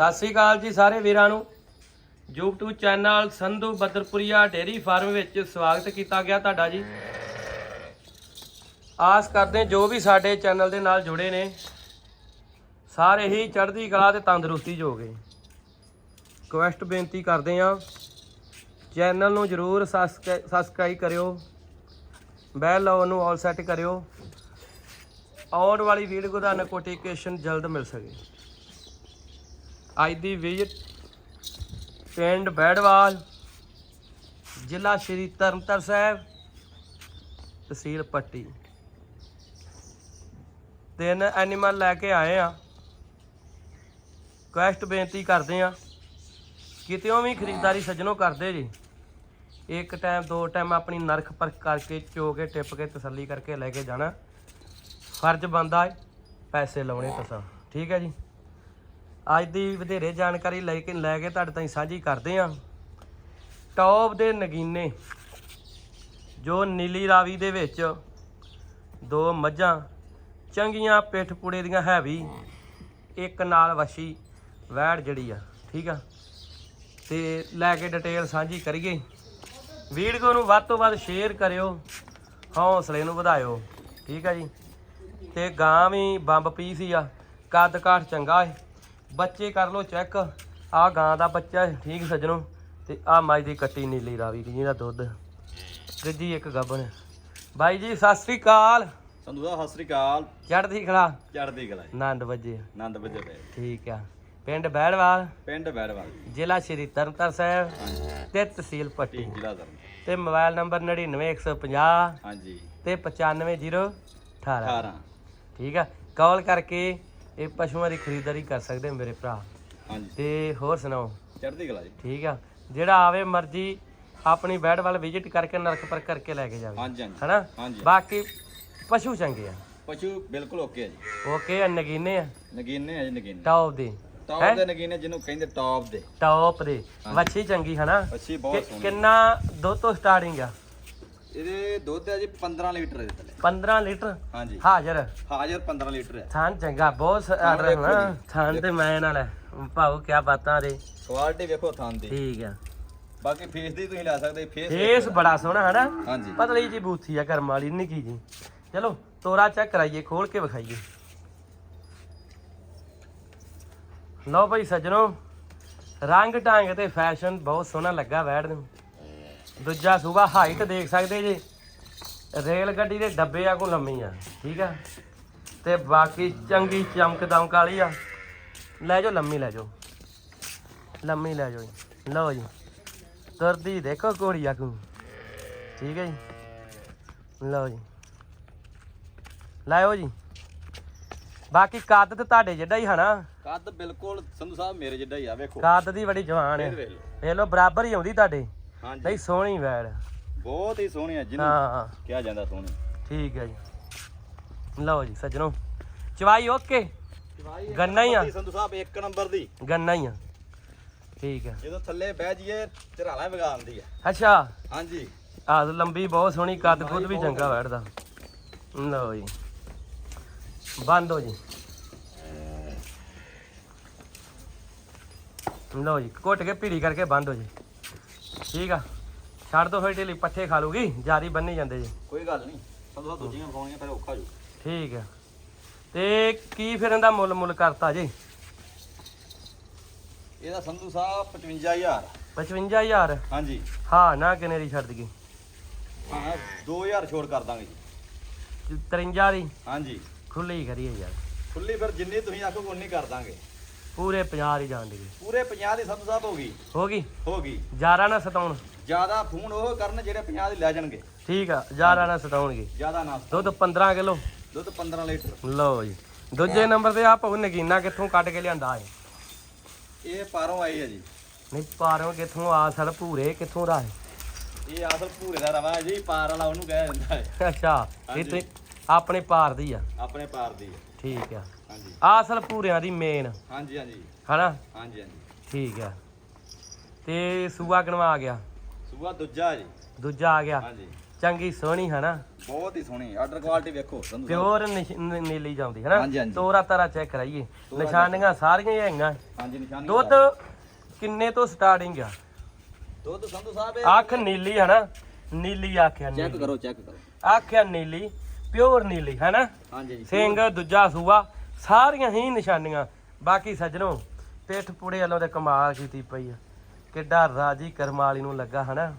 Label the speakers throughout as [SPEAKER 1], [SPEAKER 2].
[SPEAKER 1] ਸਤਿ ਸ੍ਰੀ ਅਕਾਲ ਜੀ ਸਾਰੇ ਵੀਰਾਂ ਨੂੰ। YouTube channel Sandhu Badarpuria dairy farm ਵਿੱਚ ਸਵਾਗਤ ਕੀਤਾ ਗਿਆ ਤੁਹਾਡਾ ਜੀ। ਆਸ ਕਰਦੇ ਜੋ ਵੀ ਸਾਡੇ ਚੈਨਲ ਦੇ ਨਾਲ ਜੁੜੇ ਨੇ, ਸਾਰੇ ਹੀ ਚੜ੍ਹਦੀ ਕਲਾ ਤੇ ਤੰਦਰੁਸਤੀ ਜੋ ਗਏ। ਰਿਕਵੈਸਟ ਬੇਨਤੀ ਕਰਦੇ ਹਾਂ, ਚੈਨਲ ਨੂੰ ਜਰੂਰ ਸਬਸਕ੍ਰਾਈਬ ਕਰਿਓ, ਬੈਲ ਲਾਓ ਨੂੰ ਆਲ ਸੈੱਟ ਕਰਿਓ, ਆਉਣ ਵਾਲੀ ਵੀਡੀਓ ਦਾ ਨੋਟੀਫਿਕੇਸ਼ਨ ਜਲਦ ਮਿਲ ਸਕੇ। ਅੱਜ ਦੀ ਵਿਜ਼ਿਟ ਪਿੰਡ ਬੈੜਵਾਲ, ਜ਼ਿਲ੍ਹਾ ਸ਼੍ਰੀ ਤਰਨਤਾਰਨ ਸਾਹਿਬ, ਤਹਿਸੀਲ ਪੱਟੀ। ਤਿੰਨ ਐਨੀਮਲ ਲੈ ਕੇ ਆਏ ਆ। ਕੁਐਸਟ ਬੇਨਤੀ ਕਰਦੇ ਆ। ਕਿਤੇੋਂ ਵੀ ਖਰੀਦਦਾਰੀ ਸੱਜਣੋਂ ਕਰਦੇ ਜੀ। ਇੱਕ ਟਾਈਮ ਦੋ ਟਾਈਮ ਆਪਣੀ ਨਰਖ ਪਰਖ ਕਰਕੇ ਚੋ ਕੇ, ਟਿੱਪ ਕੇ, ਤਸੱਲੀ ਕਰਕੇ ਲੈ ਕੇ ਜਾਣਾ। ਫਰਜ਼ ਬੰਦਾ ਹੈ ਪੈਸੇ ਲਾਉਣੇ ਤਸਾਂ ਠੀਕ ਹੈ ਜੀ। ਅੱਜ ਦੀ ਵਧੇਰੇ ਜਾਣਕਾਰੀ ਲੈ ਕੇ ਲੈ ਕੇ ਤੁਹਾਡੇ ਤਾਈਂ ਸਾਂਝੀ ਕਰਦੇ ਹਾਂ। ਟੌਪ ਦੇ ਨਗੀਨੇ, ਜੋ ਨੀਲੀ ਰਾਵੀ ਦੇ ਵਿੱਚ ਦੋ ਮੱਝਾਂ, ਚੰਗੀਆਂ ਪਿੱਠ ਪੁੜੇ ਦੀਆਂ ਹੈਵੀ, ਇੱਕ ਨਾਲ ਵਸ਼ੀ ਵੈੜ ਜਿਹੜੀ ਆ, ਠੀਕ ਆ? ਤੇ ਲੈ ਕੇ ਡਿਟੇਲ ਸਾਂਝੀ ਕਰੀਏ। ਵੀਡੀਓ ਨੂੰ ਵੱਧ ਤੋਂ ਵੱਧ ਸ਼ੇਅਰ ਕਰਿਓ, ਹੌਸਲੇ ਨੂੰ ਵਧਾਇਓ, ਠੀਕ ਆ ਜੀ? ਤੇ ਗਾਂ ਵੀ ਬੰਬ ਪੀਸ ਹੀ ਆ ਕੱਦ ਕਾਠ ਚੰਗਾ ਹੈ ਬੱਚੇ ਕਰ ਲੋ ਚੈੱਕ। ਆ ਗਾਂ ਦਾ ਬੱਚਾ ਠੀਕ ਸੱਜਣੋ। ਤੇ ਆ ਮੱਝ ਦੀ ਕੱਟੀ ਨੀਲੀ ਰਾਵੀ ਦੀ ਜਿਹਦਾ ਦੁੱਧ। ਗੱਜੀ ਇੱਕ ਗੱਬਨ ਬਾਈ ਜੀ ਸਤਿ ਸ੍ਰੀ ਅਕਾਲ।
[SPEAKER 2] ਸੰਧੂ ਦਾ ਸਤਿ ਸ੍ਰੀ ਅਕਾਲ।
[SPEAKER 1] ਚੜ੍ਹਦੀ ਕਲਾ?
[SPEAKER 2] ਚੜ੍ਹਦੀ ਕਲਾ
[SPEAKER 1] ਆਨੰਦ ਵਜੇ।
[SPEAKER 2] ਆਨੰਦ ਵਜੇ ਪਏ।
[SPEAKER 1] ਠੀਕ ਆ। ਪਿੰਡ ਬਹਿੜਵਾਲ
[SPEAKER 2] ਪਿੰਡ ਬੈੜਵਾਲ
[SPEAKER 1] ਜ਼ਿਲ੍ਹਾ ਸ਼੍ਰੀ ਤਰਨਤਾਰਨ ਸਾਹਿਬ। ਤੇ ਤਹਿਸੀਲ ਪੱਟੀ।
[SPEAKER 2] ਜ਼ਿਲ੍ਹਾ ਧਰਮ
[SPEAKER 1] ਤੇ ਮੋਬਾਈਲ ਨੰਬਰ 99150
[SPEAKER 2] ਹਾਂਜੀ।
[SPEAKER 1] ਤੇ 95018
[SPEAKER 2] 18
[SPEAKER 1] ਠੀਕ ਆ। ਕਾਲ ਕਰਕੇ ਇਹ ਪਸ਼ੂਆਂ ਦੀ ਖਰੀਦਦਾਰੀ ਕਰ ਸਕਦੇ ਹੋ ਮੇਰੇ ਭਰਾ।
[SPEAKER 2] ਹਾਂਜੀ।
[SPEAKER 1] ਤੇ ਹੋਰ ਸੁਣਾਓ?
[SPEAKER 2] ਚੜ੍ਹਦੀ ਕਲਾ ਜੀ।
[SPEAKER 1] ਠੀਕ ਆ। ਜਿਹੜਾ ਆਵੇ ਮਰਜ਼ੀ ਆਪਣੀ ਬੈਡ ਵੱਲ ਵਿਜ਼ਿਟ ਕਰਕੇ ਨਰਕ ਪਰ ਕਰਕੇ ਲੈ ਕੇ ਜਾਵੇ।
[SPEAKER 2] ਹਾਂਜੀ ਹਾਂਜੀ।
[SPEAKER 1] ਹਨਾ?
[SPEAKER 2] ਹਾਂਜੀ।
[SPEAKER 1] ਬਾਕੀ ਪਸ਼ੂ ਚੰਗੇ ਆ।
[SPEAKER 2] ਪਸ਼ੂ ਬਿਲਕੁਲ ਓਕੇ ਹੈ ਜੀ।
[SPEAKER 1] ਓਕੇ ਆ ਨਗੀਨੇ ਆ?
[SPEAKER 2] ਨਗੀਨੇ ਹੈ ਜੀ ਨਗੀਨੇ।
[SPEAKER 1] ਟੌਪ ਦੇ।
[SPEAKER 2] ਟੌਪ ਦੇ ਨਗੀਨੇ ਜਿਹਨੂੰ ਕਹਿੰਦੇ ਟੌਪ ਦੇ।
[SPEAKER 1] ਟੌਪ ਦੇ। ਵੱਛੀ ਚੰਗੀ ਹਨਾ?
[SPEAKER 2] ਅੱਛੀ ਬਹੁਤ
[SPEAKER 1] ਕਿ-
[SPEAKER 2] ਸੋਹਣੀ
[SPEAKER 1] ਕਿੰਨਾ ਦੁੱਧ ਤੋਂ ਸਟਾਰਟਿੰਗ ਆ?
[SPEAKER 2] ਇਹਦੇ ਦੁੱਧ ਹੈ ਜੀ 15 ਲੀਟਰ ਦੇ ਥੱਲੇ।
[SPEAKER 1] 15 ਲੀਟਰ?
[SPEAKER 2] ਹਾਂਜੀ।
[SPEAKER 1] ਹਾਜ਼ਰ?
[SPEAKER 2] ਹਾਜ਼ਰ 15 ਲੀਟਰ ਹੈ।
[SPEAKER 1] ਥਾਨ ਚੰਗਾ ਬਹੁਤ ਆਰਡਰ
[SPEAKER 2] ਜੀ।
[SPEAKER 1] ਥਾਨ ਤੇ ਮੈਂ ਨਾਲ ਭਾਉ ਕਿਆ ਬਾਤਾਂ ਰੇ
[SPEAKER 2] ਕੁਆਲਿਟੀ ਵੇਖੋ ਥਾਂ ਦੀ।
[SPEAKER 1] ਠੀਕ ਆ
[SPEAKER 2] ਬਾਕੀ ਫੇਸ ਦੀ ਤੁਸੀਂ ਲੈ ਸਕਦੇ ਫੇਸ
[SPEAKER 1] ਫੇਸ ਬੜਾ ਸੋਹਣਾ ਹਨਾ?
[SPEAKER 2] ਹਾਂਜੀ।
[SPEAKER 1] ਪਤਲੀ ਜੀ ਬੂਥੀ ਆ ਕਰਮ ਵਾਲੀ ਨਿੱਕੀ ਜੀ ਚਲੋ ਤੋਰਾ ਚੈੱਕ ਕਰਾਈਏ ਖੋਲ ਕੇ ਵਿਖਾਈਏ। ਲਓ ਭਾਈ ਸੱਜਣੋ ਰੰਗ ਢੰਗ ਤੇ ਫੈਸ਼ਨ ਬਹੁਤ ਸੋਹਣਾ ਲੱਗਾ ਵੈੜ ਨੂੰ। ਦੂਜਾ ਸੂਗਾ ਹਾਈਟ ਦੇਖ ਸਕਦੇ ਜੀ। ਰੇਲ ਗੱਡੀ ਦੇ ਡੱਬੇ ਆ ਕੋ ਲੰਮੀ ਆ ਠੀਕ ਆ। ਤੇ ਬਾਕੀ ਚੰਗੀ ਚਮਕ ਦਮਕ ਵਾਲੀ ਆ। ਲੈ ਜਾਓ ਲੰਮੀ ਲੈ ਜਾਓ। ਲੰਮੀ ਲੈ ਜਾਓ ਜੀ। ਲਓ ਜੀ। ਤੁਰਦੀ ਦੇਖੋ ਘੋੜੀਆ ਕੋ ਠੀਕ ਹੈ ਜੀ। ਲਓ ਜੀ। ਲਾਇਓ ਜੀ। ਬਾਕੀ ਕੱਦ ਤੇ ਤੁਹਾਡੇ ਜਿੱਡਾ ਹੀ ਹਨਾ।
[SPEAKER 2] ਕੱਦ ਬਿਲਕੁਲ ਸੰਧੂ ਸਾਹਿਬ ਮੇਰੇ ਜਿੱਡਾ ਹੀ ਆ ਵੇਖੋ।
[SPEAKER 1] ਕੱਦ ਦੀ ਬੜੀ ਜਵਾਨ ਹੈ
[SPEAKER 2] ਵੇਖ ਲਓ
[SPEAKER 1] ਬਰਾਬਰ ਹੀ ਆਉਂਦੀ ਤੁਹਾਡੇ।
[SPEAKER 2] ਹਾਂਜੀ।
[SPEAKER 1] ਨਹੀਂ ਸੋਹਣੀ ਵੈੜ
[SPEAKER 2] ਬਹੁਤ ਹੀ ਸੋਹਣੀ ਹੈ ਜਿਹਨੂੰ
[SPEAKER 1] ਹਾਂ।
[SPEAKER 2] ਕਿਹਾ ਜਾਂਦਾ ਸੋਹਣੀ।
[SPEAKER 1] ਠੀਕ ਹੈ ਜੀ। ਲਓ ਜੀ ਸੱਜਣੋ। ਚਵਾਈ ਓਕੇ। ਗੰਨਾ ਹੀ ਆ।
[SPEAKER 2] ਸੰਧੂ ਸਾਹਿਬ ਇੱਕ ਨੰਬਰ ਦੀ।
[SPEAKER 1] ਗੰਨਾ ਹੀ ਆ। ਠੀਕ ਹੈ
[SPEAKER 2] ਜਦੋਂ ਥੱਲੇ ਬਹਿ ਜਾਈਏ ਝਰਾਲਾ ਵਗਾਉਂਦੀ ਹੈ
[SPEAKER 1] ਅੱਛਾ।
[SPEAKER 2] ਹਾਂਜੀ।
[SPEAKER 1] ਆਹ ਲੰਬੀ ਬਹੁਤ ਸੋਹਣੀ ਕੱਦ ਕੁੱਦ ਵੀ ਚੰਗਾ ਬੈਠਦਾ। ਲਓ ਜੀ। ਬੰਦ ਹੋ ਜੀ। ਲਓ ਜੀ ਘੁੱਟ ਕੇ ਭੀੜੀ ਕਰਕੇ ਬੰਦ ਹੋ ਜੀ। ਠੀਕ ਆ। ਛੱਡ ਦੋ ਫਿਰ ਢੇਲੀ ਪੱਠੇ ਖਾ ਲੂਗੀ ਜਾਰੀ ਬੰਨੀ ਜਾਂਦੇ ਜੀ।
[SPEAKER 2] ਕੋਈ ਗੱਲ ਨਹੀਂ ਸਾਹਿਬ ਦੂਜੀਆਂ ਪਾਉਣੀਆਂ ਫਿਰ ਔਖਾ ਜੂ।
[SPEAKER 1] ਠੀਕ ਆ। ਤੇ ਕੀ ਫਿਰ ਇਹਦਾ ਮੁੱਲ ਮੁੱਲ ਕਰਤਾ ਜੀ?
[SPEAKER 2] ਇਹਦਾ ਸੰਧੂ ਸਾਹਿਬ 55000
[SPEAKER 1] 55000
[SPEAKER 2] ਹਾਂਜੀ।
[SPEAKER 1] ਹਾਂ ਨਾ ਕਿਨੇ ਦੀ ਛੱਡ ਦਈਏ?
[SPEAKER 2] ਹਾਂ 2000 ਛੋੜ ਕਰ ਦਾਂਗੇ ਜੀ।
[SPEAKER 1] 53 ਦੀ?
[SPEAKER 2] ਹਾਂਜੀ।
[SPEAKER 1] ਖੁੱਲੀ ਕਰੀਏ ਯਾਰ।
[SPEAKER 2] ਖੁੱਲੀ ਫਿਰ ਜਿੰਨੀ ਤੁਸੀਂ ਆਖੋ ਉਨੀ ਕਰ ਦਾਂਗੇ।
[SPEAKER 1] ਪੂਰੇ 50 ਦੀ ਜਾਣ ਦੀ
[SPEAKER 2] ਪੂਰੇ 50 ਦੀ ਸੰਧੂ ਸਾਹਿਬ ਹੋ ਗਈ।
[SPEAKER 1] ਹੋ ਗਈ?
[SPEAKER 2] ਹੋ ਗਈ।
[SPEAKER 1] ਜਾਰਾ ਨਾ ਸਤਾਉਣ।
[SPEAKER 2] ਜ਼ਿਆਦਾ ਫੋਨ ਉਹ ਕਰਨ ਜਿਹੜੇ 50 ਦੀ ਲੈ ਜਾਣਗੇ।
[SPEAKER 1] ਠੀਕ ਆ ਜਾਰਾ ਨਾ ਸਤਾਉਣਗੇ।
[SPEAKER 2] ਜ਼ਿਆਦਾ ਨਾ
[SPEAKER 1] ਦੁੱਧ 15 ਕਿਲੋ।
[SPEAKER 2] ਦੁੱਧ 15 ਲੀਟਰ।
[SPEAKER 1] ਲਓ ਜੀ। ਦੂਜੇ ਨੰਬਰ ਤੇ ਆ ਭਉ ਨਗੀਨਾ ਕਿੱਥੋਂ ਕੱਢ ਕੇ ਲਿਆਂਦਾ ਹੈ
[SPEAKER 2] ਇਹ ਪਾਰੋਂ ਆਈ ਹੈ ਜੀ।
[SPEAKER 1] ਨਹੀਂ ਪਾਰੋਂ ਕਿੱਥੋਂ ਆ ਸਰ ਭੂਰੇ ਕਿੱਥੋਂ ਦਾ ਹੈ?
[SPEAKER 2] ਇਹ ਅਸਲ ਭੂਰੇ ਦਾ ਰਵਾ ਜੀ ਪਾਰ ਵਾਲਾ ਉਹਨੂੰ ਕਹਿ ਦਿੰਦਾ ਹੈ।
[SPEAKER 1] ਅੱਛਾ ਇਹ ਤੇ ਆਪਣੇ ਪਾਰ ਦੀ ਆ।
[SPEAKER 2] ਆਪਣੇ ਪਾਰ ਦੀ ਹੈ।
[SPEAKER 1] ਠੀਕ ਆ।
[SPEAKER 2] ਹਾਂਜੀ।
[SPEAKER 1] ਆ ਅਸਲ ਭੂਰਿਆਂ ਦੀ ਮੇਨ
[SPEAKER 2] ਹਾਂਜੀ ਹਾਂਜੀ।
[SPEAKER 1] ਹਨਾ?
[SPEAKER 2] ਹਾਂਜੀ ਹਾਂਜੀ।
[SPEAKER 1] ਠੀਕ ਆ। ਤੇ ਸੂਆ ਗਣਵਾ ਆ ਗਿਆ?
[SPEAKER 2] ਸੂਆ ਦੂਜਾ ਜੀ।
[SPEAKER 1] ਦੂਜਾ ਆ ਗਿਆ।
[SPEAKER 2] ਹਾਂਜੀ।
[SPEAKER 1] ਚੰਗੀ ਸੋਹਣੀ ਹਨਾ?
[SPEAKER 2] ਬਹੁਤ ਹੀ ਸੋਹਣੀ। ਆਰਡਰ ਕੁਆਲਿਟੀ ਵੇਖੋ ਸੰਧੂ।
[SPEAKER 1] ਪਿਓਰ ਨੀਲੀ ਜਾਂਦੀ ਹਨਾ। ਤੋਰਾ ਤਾਰਾ ਚੈੱਕ ਕਰਾਈਏ। ਨਿਸ਼ਾਨੀਆਂ ਸਾਰੀਆਂ ਹੀ ਹੈਗੀਆਂ।
[SPEAKER 2] ਹਾਂਜੀ ਨਿਸ਼ਾਨੀ
[SPEAKER 1] ਦੁੱਧ ਕਿੰਨੇ ਤੋਂ ਸਟਾਰਟਿੰਗ ਆ?
[SPEAKER 2] ਦੁੱਧ ਸੰਧੂ ਸਾਹਿਬ
[SPEAKER 1] ਅੱਖ ਨੀਲੀ ਹਨਾ? ਨੀਲੀ ਆਖਿਆ
[SPEAKER 2] ਚੈੱਕ ਕਰੋ ਚੈੱਕ ਕਰੋ।
[SPEAKER 1] ਆਖਿਆ ਨੀਲੀ ਪਿਓਰ ਨੀਲੀ ਹਨਾ?
[SPEAKER 2] ਹਾਂਜੀ।
[SPEAKER 1] ਸਿੰਘ ਦੂਜਾ ਸੂਆ। ਸਾਰੀਆਂ ਹੀ ਨਿਸ਼ਾਨੀਆਂ ਬਾਕੀ ਸੱਜਣੋ ਪਿੱਠ ਪੁੜੇ ਵੱਲੋਂ ਤੇ ਕਮਾਲ ਕੀਤੀ ਪਈ ਆ। ਕਿੱਡਾ ਰਾਜੀ ਕਰਮਾਲੀ ਨੂੰ ਲੱਗਾ ਹਨਾ?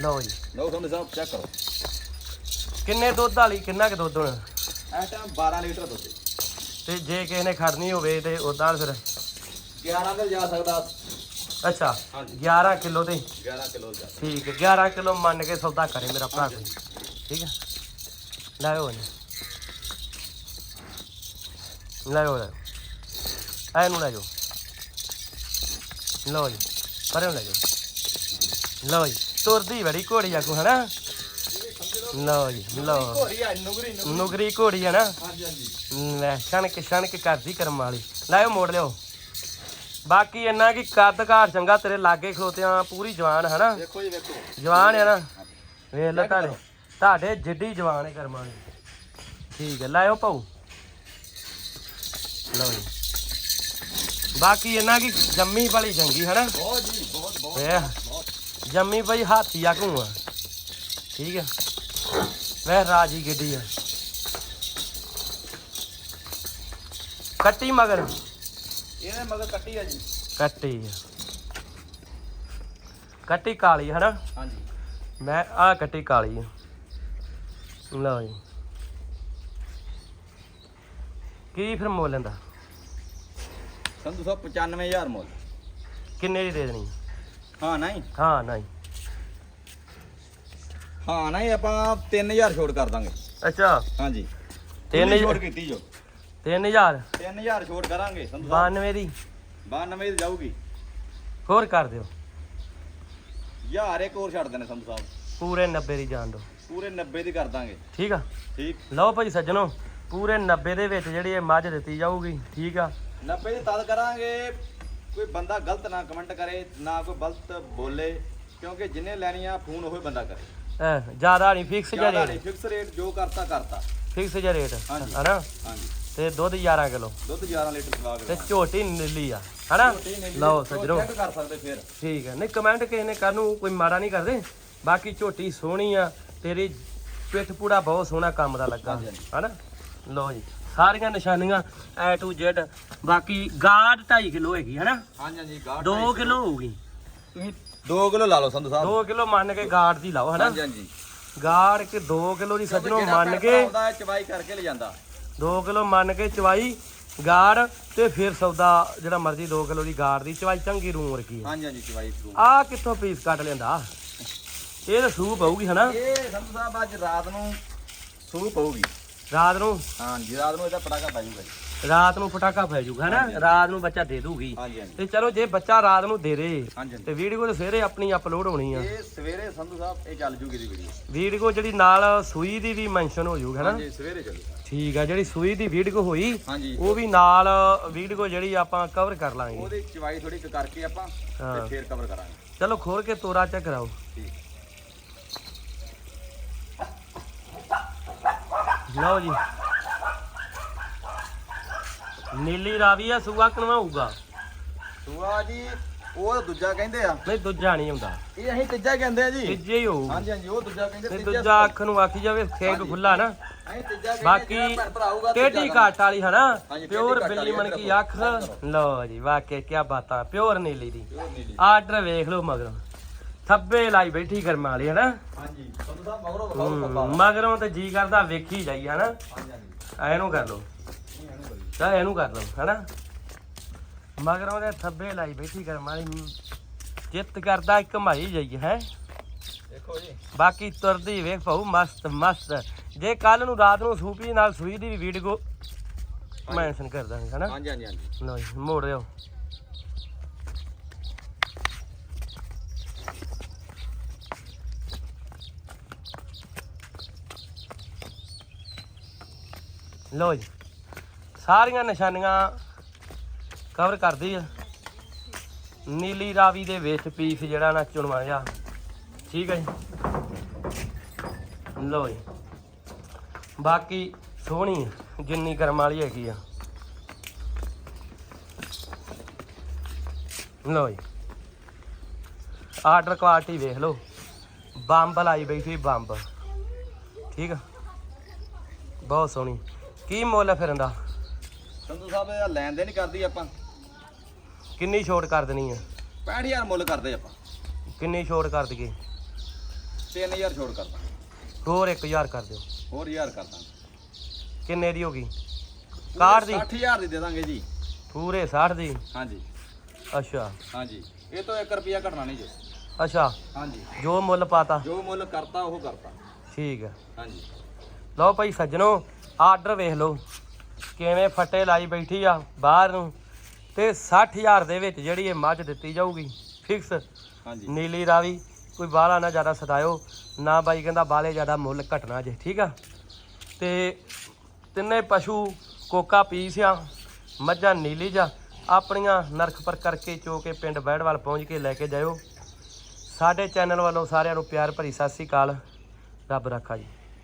[SPEAKER 1] ਲਓ ਜੀ।
[SPEAKER 2] ਲਓ ਸੰਧੂ ਸਾਹਿਬ ਚੈੱਕ ਕਰੋ।
[SPEAKER 1] ਕਿੰਨੇ ਦੁੱਧ ਵਾਲੀ ਕਿੰਨਾ ਕੁ ਦੁੱਧ ਹੋਣਾ?
[SPEAKER 2] ਇਸ ਟਾਈਮ 12 ਲੀਟਰ ਦੁੱਧ ਹੈ।
[SPEAKER 1] ਤੇ ਜੇ ਕਿਸੇ ਨੇ ਖੜਨੀ ਹੋਵੇ ਤੇ ਉਦਾਂ ਫਿਰ
[SPEAKER 2] 11 ਤੇ ਜਾ ਸਕਦਾ।
[SPEAKER 1] ਅੱਛਾ
[SPEAKER 2] ਹਾਂਜੀ।
[SPEAKER 1] 11 ਕਿਲੋ ਤੇ?
[SPEAKER 2] 11 ਕਿਲੋ ਜਾ
[SPEAKER 1] ਠੀਕ ਹੈ 11 ਕਿਲੋ ਮੰਨ ਕੇ ਸੌਦਾ ਕਰੇ ਮੇਰਾ ਭਰਾ ਕੋਈ। ਠੀਕ ਹੈ। ਲੈ ਉਹ ਲੈ ਲੈ ਐ ਨੂੰ ਲੈ ਜਾਓ। ਲਓ ਜੀ ਪਰੇ ਨੂੰ ਲੈ ਜਾਓ। ਲਓ ਜੀ ਤੁਰਦੀ ਬੜੀ ਘੋੜੀ ਆ ਕੋ ਹਨਾ? ਲਓ ਜੀ ਲਓ।
[SPEAKER 2] ਘੋੜੀ ਆ ਨੁਗਰੀ
[SPEAKER 1] ਨੁਗਰੀ ਘੋੜੀ ਆ ਨਾ?
[SPEAKER 2] ਹਾਂਜੀ ਹਾਂਜੀ
[SPEAKER 1] ਲੈ ਛਣਕ ਛਣਕ ਕਰਦੀ ਕਰਮ ਵਾਲੀ। ਲੈ ਉਹ ਮੋੜ ਲਿਓ ਬਾਕੀ ਇੰਨਾ ਕਿ ਕੱਦ ਘਾਟ ਚੰਗਾ ਤੇਰੇ ਲਾਗੇ ਖਲੋਤਿਆਂ ਪੂਰੀ ਜਵਾਨ ਹਨਾ?
[SPEAKER 2] ਵੇਖੋ ਜੀ ਵੇਖੋ
[SPEAKER 1] ਜਵਾਨ ਹੈ ਨਾ? ਵੇਖ ਲਓ ਤੁਹਾਡੇ ਤੁਹਾਡੇ ਜਿੱਡੀ ਜਵਾਨ ਹੈ ਕਰਮਾਂ ਦੀ। ਠੀਕ ਹੈ ਲਾਇਓ ਪਾਉ ਲਓ ਜੀ। ਬਾਕੀ ਇਹਨਾਂ ਕੀ ਜੰਮੀ ਵਾਲੀ ਚੰਗੀ ਹੈ ਨਾ
[SPEAKER 2] ਬਹੁਤ ਜੀ ਬਹੁਤ ਬਹੁਤ।
[SPEAKER 1] ਜੰਮੀ ਪਈ ਹਾਥੀ ਆ ਘੂਆ। ਠੀਕ ਹੈ ਵੇਖ ਰਾਜੀ ਗੱਡੀ ਆ। ਕੱਟੀ ਮਗਰ।
[SPEAKER 2] ਇਹਨੇ ਮਗਰ ਕੱਟੀ ਆ ਜੀ।
[SPEAKER 1] ਕੱਟੀ ਆ। ਕੱਟੀ ਕਾਲੀ ਹੈ ਨਾ
[SPEAKER 2] ਹਾਂਜੀ।
[SPEAKER 1] ਮੈਂ ਆ ਕੱਟੀ ਕਾਲੀ ਆ। ਲਓ ਜੀ। ਕੀ ਫਿਰ ਮੁੱਲ ਲੈਂਦਾ?
[SPEAKER 2] ਸੰਧੂ ਸਾਹਿਬ 95000 ਮੁੱਲ।
[SPEAKER 1] ਕਿੰਨੇ ਦੀ ਦੇ ਦੇਣੀ?
[SPEAKER 2] ਹਾਂ ਨਹੀਂ?
[SPEAKER 1] ਹਾਂ ਨਹੀਂ।
[SPEAKER 2] ਹਾਂ ਨਹੀਂ ਆਪਾਂ 3000 ਛੋੜ ਕਰ ਦਾਂਗੇ।
[SPEAKER 1] ਅੱਛਾ।
[SPEAKER 2] ਹਾਂਜੀ।
[SPEAKER 1] ਤਿੰਨ
[SPEAKER 2] ਪੂਰੀ
[SPEAKER 1] ਹਜ਼ਾਰ-
[SPEAKER 2] ਛੋੜ ਕੀਤੀ ਜੋ।
[SPEAKER 1] 3000
[SPEAKER 2] 3000 ਛੋੜ ਕਰਾਂਗੇ ਸੰਧੂ ਸਾਹਿਬ।
[SPEAKER 1] 92 ਦੀ।
[SPEAKER 2] 92 ਦੀ ਜਾਊਗੀ।
[SPEAKER 1] ਹੋਰ ਕਰ ਦਿਓ।
[SPEAKER 2] ਯਾਰ ਇੱਕ ਹੋਰ ਛੱਡ ਦੇਣੇ ਸੰਧੂ ਸਾਹਿਬ।
[SPEAKER 1] ਪੂਰੇ 90 ਦੀ ਜਾਣ ਦਿਓ।
[SPEAKER 2] ਪੂਰੇ 90 ਦੀ ਕਰ ਦਾਂਗੇ।
[SPEAKER 1] ਠੀਕ ਆ?
[SPEAKER 2] ਠੀਕ।
[SPEAKER 1] ਲਓ ਭਾਈ ਸੱਜਣੋ। ਪੂਰੇ 90 ਦੇ ਵਿੱਚ ਜਿਹੜੀ ਇਹ ਮੱਝ ਦਿੱਤੀ ਜਾਊਗੀ ਠੀਕ ਆ?
[SPEAKER 2] 90 ਦੀ ਤਦ ਕਰਾਂਗੇ ਕੋਈ ਬੰਦਾ ਗਲਤ ਨਾ ਕਮੈਂਟ ਕਰੇ ਨਾ ਕੋਈ ਗਲਤ ਬੋਲੇ ਕਿਉਂਕਿ ਜਿੰਨੇ ਲੈਣੀ ਆ ਫੋਨ ਉਹੀ ਬੰਦਾ ਕਰੇ।
[SPEAKER 1] ਜ਼ਿਆਦਾ ਨਹੀਂ ਫਿਕਸ ਜਿਹਾ ਰੇਟ
[SPEAKER 2] ਫਿਕਸ ਰੇਟ ਜੋ ਕਰਤਾ ਕਰਤਾ।
[SPEAKER 1] ਫਿਕਸ ਜਿਹਾ ਰੇਟ। ਹਨਾ?
[SPEAKER 2] ਹਾਂਜੀ।
[SPEAKER 1] ਤੇ ਦੁੱਧ 11 ਕਿਲੋ।
[SPEAKER 2] ਦੁੱਧ 11 ਲੀਟਰ ਚਲਾ
[SPEAKER 1] ਤੇ ਝੋਟੀ ਨੀਲੀ ਆ ਹਨਾ? ਲਓ ਸੱਜਣੋ।
[SPEAKER 2] ਚੈੱਕ ਕਰ ਸਕਦੇ ਫਿਰ।
[SPEAKER 1] ਠੀਕ ਹੈ ਨਹੀਂ ਕਮੈਂਟ ਕਿਸੇ ਨੇ ਕਰਨ ਨੂੰ ਕੋਈ ਮਾੜਾ ਨਹੀਂ ਕਰਦੇ। ਬਾਕੀ ਝੋਟੀ ਸੋਹਣੀ ਆ ਤੇਰੀ ਪਿੱਠ ਪੂੜਾ ਬਹੁਤ ਸੋਹਣਾ ਕੰਮ ਦਾ ਲੱਗਾ। ਹਨਾ? ਲਓ ਜੀ ਸਾਰੀਆਂ ਨਿਸ਼ਾਨੀਆਂ ਐ ਟੂ ਜ਼ੈਡ ਬਾਕੀ ਗਾਡ 2.5 ਕਿਲੋ ਹੈਗੀ ਹਨਾ?
[SPEAKER 2] ਹਾਂਜੀ ਹਾਂਜੀ ਗਾੜ
[SPEAKER 1] 2 ਕਿਲੋ। ਹੋਊਗੀ।
[SPEAKER 2] ਤੁਸੀਂ 2 ਕਿਲੋ ਲਾ ਲਓ ਸੰਧੂ ਸਾਹਿਬ।
[SPEAKER 1] 2 ਕਿਲੋ ਮੰਨ ਕੇ ਗਾੜ ਦੀ ਲਾਓ ਹਨਾ?
[SPEAKER 2] ਹਾਂਜੀ ਹਾਂਜੀ।
[SPEAKER 1] ਗਾੜ ਕੇ 2 ਕਿਲੋ ਦੀ ਸੱਜਣੋ ਮੰਨ ਕੇ
[SPEAKER 2] ਆਉਂਦਾ ਹੈ, ਚਵਾਈ ਕਰਕੇ ਲੈ ਜਾਂਦਾ।
[SPEAKER 1] 2 ਕਿਲੋ ਮੰਨ ਕੇ ਚਵਾਈ ਗਾੜ ਤੇ ਫਿਰ ਸੌਦਾ ਜਿਹੜਾ ਮਰਜ਼ੀ 2 ਕਿਲੋ ਦੀ ਗਾੜ ਦੀ ਚਵਾਈ ਚੰਗੀ ਰੂਮ ਵਰਗੀ ਆ।
[SPEAKER 2] ਹਾਂਜੀ ਹਾਂਜੀ ਚਵਾਈ ਜ਼ਰੂਰ
[SPEAKER 1] ਆਹ ਕਿੱਥੋਂ ਪੀਸ ਕੱਟ ਲੈਂਦਾ ਇਹ ਤਾਂ ਸੂਪ ਆਊਗੀ ਹਨਾ?
[SPEAKER 2] ਇਹ ਸੰਧੂ ਸਾਹਿਬ ਅੱਜ ਰਾਤ ਨੂੰ ਸੂਪ ਹੋਊਗੀ
[SPEAKER 1] ਰਾਤ ਨੂੰ?
[SPEAKER 2] ਹਾਂਜੀ ਰਾਤ ਨੂੰ ਇਹਦਾ ਪਟਾਕਾ ਪੈ ਜਾਊਗਾ ਜੀ।
[SPEAKER 1] ਰਾਤ ਨੂੰ ਪਟਾਕਾ ਪੈ ਜਾਊਗਾ ਹਨਾ? ਰਾਤ ਨੂੰ ਬੱਚਾ ਦੇ ਦੂਗੀ।
[SPEAKER 2] ਹਾਂਜੀ ਹਾਂਜੀ।
[SPEAKER 1] ਤੇ ਚਲੋ ਜੇ ਬੱਚਾ ਰਾਤ ਨੂੰ ਦੇ ਦੇ। ਤੇ ਵੀਡੀਓ ਤੇ ਸਵੇਰੇ ਆਪਣੀ ਅਪਲੋਡ ਹੋਣੀ ਆ।
[SPEAKER 2] ਇਹ ਸਵੇਰੇ ਸੰਧੂ ਸਾਹਿਬ ਇਹ ਚੱਲ ਜੂਗੀ ਦੀ ਵੀਡੀਓ
[SPEAKER 1] ਵੀਡੀਓ ਜਿਹੜੀ ਨਾਲ ਸੂਈ ਦੀ ਵੀ ਮੈਂਸ਼ਨ ਹੋ ਜਾਊਗੀ ਹਨਾ?
[SPEAKER 2] ਹਾਂਜੀ ਸਵੇਰੇ ਚੱਲੂਗਾ
[SPEAKER 1] ਠੀਕ ਆ ਜਿਹੜੀ ਸੂਈ ਦੀ ਵੀਡੀਓ ਹੋਈ ਉਹ ਵੀ ਨਾਲ ਵੀਡੀਓ ਜਿਹੜੀ ਆਪਾਂ ਕਵਰ ਕਰ ਲਾਂਗੇ।
[SPEAKER 2] ਉਹਦੀ ਚਵਾਈ ਥੋੜੀ ਕਰਕੇ ਆਪਾਂ। ਤੇ ਫੇਰ ਕਵਰ ਕਰਾਂਗੇ।
[SPEAKER 1] ਚਲੋ ਖੋਲ ਕੇ ਤੋਰਾ ਚੈੱਕ ਕਰਾਓ।
[SPEAKER 2] ਠੀਕ।
[SPEAKER 1] ਲਓ ਜੀ। ਨੀਲੀ ਰਾਵੀ ਆ ਸੂਆ ਕਣਵਾਊਗਾ।
[SPEAKER 2] ਸੂਆ ਜੀ ਉਹ ਦੂਜਾ ਕਹਿੰਦੇ ਆ।
[SPEAKER 1] ਨਹੀਂ ਦੂਜਾ ਨਹੀਂ ਹੁੰਦਾ
[SPEAKER 2] ਇਹ ਅਸੀਂ ਤੀਜਾ ਕਹਿੰਦੇ ਆ ਜੀ।
[SPEAKER 1] ਤੀਜੇ ਹੀ ਹੋਊ।
[SPEAKER 2] ਹਾਂਜੀ ਹਾਂਜੀ ਉਹ ਦੂਜਾ ਕਹਿੰਦੇ ਤੀਜਾ
[SPEAKER 1] ਦੂਜਾ ਅੱਖ ਨੂੰ ਆਖੀ ਜਾਵੇ ਖੇਗ ਖੁੱਲਾ ਨਾ। ਬਾਕੀ ਟੇਢੀ। ਘਾਟ ਵਾਲੀ ਹਨਾ ਪਿਓਰ ਬਿੱਲੀ ਮਨ ਕੀ ਅੱਖ। ਲਓ ਜੀ ਵਾਕਿਆ ਕੀ ਬਾਤਾਂ ਪਿਓਰ ਨੀਲੀ ਦੀ। ਆਰਡਰ ਵੇਖ ਲਓ ਮਗਰੋਂ। ਥੱਬੇ ਲਾਈ ਬੈਠੀ ਕਰਮਾਂ ਵਾਲੀ ਹਨਾ?
[SPEAKER 2] ਹਾਂਜੀ ਸਾਹਿਬ ਮਗਰੋਂ ਵਿਖਾਓ
[SPEAKER 1] ਹੂੰ,
[SPEAKER 2] ਪੱਪਾ
[SPEAKER 1] ਮਗਰੋਂ ਤੇ ਜੀ ਕਰਦਾ ਵੇਖੀ ਜਾਈ ਹਨਾ?
[SPEAKER 2] ਹਾਂਜੀ ਹਾਂਜੀ।
[SPEAKER 1] ਇਹਨੂੰ ਕਰ ਲਓ।
[SPEAKER 2] ਨਹੀਂ, ਇਹਨੂੰ ਕਰੀ।
[SPEAKER 1] ਲਓ ਹਨਾ? ਮਗਰੋਂ ਦੇ ਥੱਬੇ ਲਾਈ ਬੈਠੀ ਕਰਮਾਂ ਵਾਲੀ ਚਿੱਤ ਕਰਦਾ ਇੱਕ ਮਾਈ ਜਾਈ ਹੈ?
[SPEAKER 2] ਦੇਖੋ ਜੀ।
[SPEAKER 1] ਬਾਕੀ ਤੁਰਦੀ ਵੇਖ ਭਾਉ ਮਸਤ ਮਸਤ। ਜੇ ਕੱਲ ਨੂੰ ਰਾਤ ਨੂੰ ਸੂਪੀ ਨਾਲ ਸੂਈ ਦੀ ਵੀ ਵੀਡੀਓ ਮੈਂਸ਼ਨ ਕਰ ਦਾਂਗੇ ਹਨਾ?
[SPEAKER 2] ਹਾਂਜੀ ਹਾਂਜੀ ਹਾਂਜੀ।
[SPEAKER 1] ਲਓ ਜੀ ਮੋੜ ਦਿਓ। ਲਓ ਜੀ, ਸਾਰੀਆਂ ਨਿਸ਼ਾਨੀਆਂ ਕਵਰ ਕਰਦੀ ਆ। ਨੀਲੀ ਰਾਵੀ ਦੇ ਵਿੱਚ ਪੀਸ ਜਿਹੜਾ ਨਾ ਚੁਣਵਾ ਜਾ। ਠੀਕ ਹੈ ਜੀ। ਲਓ ਜੀ। ਬਾਕੀ ਸੋਹਣੀ ਜਿੰਨੀ ਕਰਮ ਵਾਲੀ ਹੈਗੀ ਆ। ਲਓ ਜੀ। ਆਰਡਰ ਕੁਆਲਿਟੀ ਵੇਖ ਲਓ। ਬੰਬ ਲਾਈ ਬੈਠੀ, ਬੰਬ। ਠੀਕ ਆ। ਬਹੁਤ ਸੋਹਣੀ। ਕੀ ਮੁੱਲ ਫਿਰ ਇਹਦਾ
[SPEAKER 2] ਸੰਧੂ ਸਾਹਿਬ ਇਹ ਲੈਣ ਦੇ ਨਹੀਂ ਕਰਦੀ ਆਪਾਂ।
[SPEAKER 1] ਕਿੰਨੀ ਛੋਟ ਕਰ ਦੇਣੀ ਹੈ
[SPEAKER 2] 65000 ਮੁੱਲ ਕਰਦੇ ਆਪਾਂ।
[SPEAKER 1] ਕਿੰਨੀ ਛੋਟ ਕਰ ਦਈਏ?
[SPEAKER 2] 3000 ਛੋੜ ਕਰਦਾ
[SPEAKER 1] ਹੋਰ 1000 ਕਰ ਦਿਓ।
[SPEAKER 2] ਹੋਰ ਹਜ਼ਾਰ ਕਰਦਾ
[SPEAKER 1] ਕਿੰਨੇ ਦੀ ਹੋ ਗਈ? ਕਾਰ ਦੀ?
[SPEAKER 2] 60000 ਦੀ ਦੇ ਦਾਂਗੇ ਜੀ।
[SPEAKER 1] ਪੂਰੇ 60 ਦੀ?
[SPEAKER 2] ਹਾਂਜੀ।
[SPEAKER 1] ਅੱਛਾ।
[SPEAKER 2] ਹਾਂਜੀ। ਇਹ ਤੋਂ 1 ਰੁਪਿਆ ਘਟਣਾ ਨਹੀਂ ਜੀ।
[SPEAKER 1] ਅੱਛਾ।
[SPEAKER 2] ਹਾਂਜੀ।
[SPEAKER 1] ਜੋ ਮੁੱਲ ਪਾਤਾ।
[SPEAKER 2] ਜੋ ਮੁੱਲ ਕਰਤਾ ਉਹ ਕਰਤਾ।
[SPEAKER 1] ਠੀਕ ਹੈ
[SPEAKER 2] ਹਾਂਜੀ।
[SPEAKER 1] ਲਓ ਭਾਈ ਸੱਜਣੋ ਆਰਡਰ ਵੇਖ ਲਓ ਕਿਵੇਂ ਫੱਟੇ ਲਾਈ ਬੈਠੀ ਆ ਬਾਹਰ ਨੂੰ ਤੇ 60000 ਦੇ ਵਿੱਚ ਜਿਹੜੀ ਇਹ ਮੱਝ ਦਿੱਤੀ ਜਾਊਗੀ ਫਿਕਸ
[SPEAKER 2] ਹਾਂਜੀ।
[SPEAKER 1] ਨੀਲੀ ਰਾਵੀ ਕੋਈ ਬਾਹਲਾ ਨਾ ਜ਼ਿਆਦਾ ਸਦਾਇਓ ਨਾ ਬਾਈ ਕਹਿੰਦਾ ਬਾਲੇ ਜ਼ਿਆਦਾ ਮੁੱਲ ਘਟਣਾ ਜੇ ਠੀਕ ਆ? ਤੇ ਤਿੰਨੇ ਪਸ਼ੂ ਕੋਕਾ ਪੀਸ ਆ ਮੱਝਾਂ ਨੀਲੀ ਜਾ ਆਪਣੀਆਂ ਨਰਖ ਪਰ ਕਰਕੇ ਚੋ ਕੇ ਪਿੰਡ ਬੈੜਵਾਲ ਪਹੁੰਚ ਕੇ ਲੈ ਕੇ ਜਾਇਓ। ਸਾਡੇ ਚੈਨਲ ਵੱਲੋਂ ਸਾਰਿਆਂ ਨੂੰ ਪਿਆਰ ਭਰੀ ਸਤਿ ਸ੍ਰੀ ਅਕਾਲ ਰੱਬ ਰੱਖਾ ਜੀ।